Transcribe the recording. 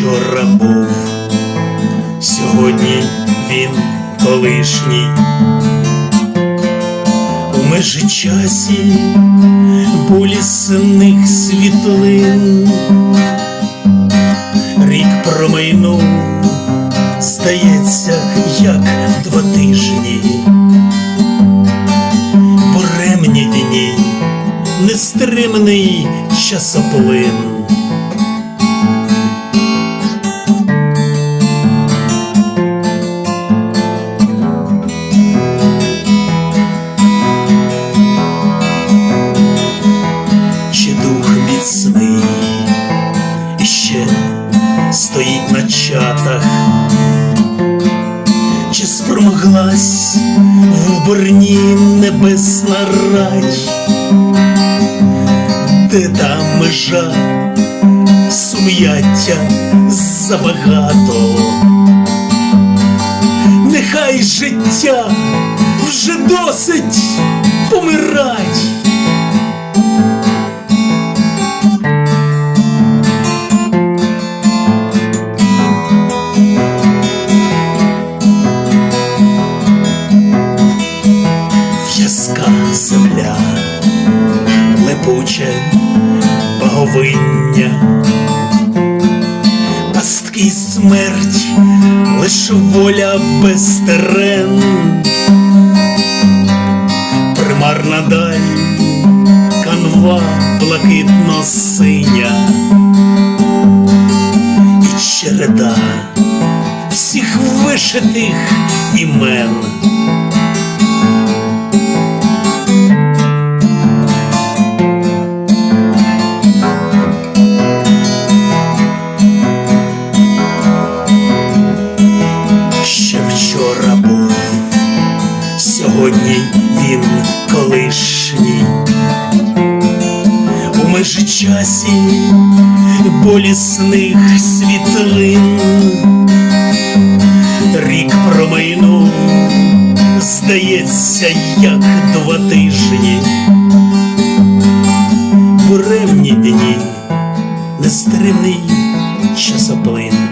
вчора був, сьогодні він колишній. У межичасі болісних світлин. Рік промайнув, здається, як два тижні. Буремні дні, нестримний часоплин. Стоїть на чатах, чи спромоглась в борні небесна рать, де та межа сум'яття забагато, нехай життя вже досить помирать. Земля, лепуче боговиння, пастки смерть, лиш воля без терен, примарна даль, канва блакитно синя і череда всіх вишитих імен. У часі болісних світлин. Рік промайнув, здається, як два тижні. буревні дні, нестримний часоплин.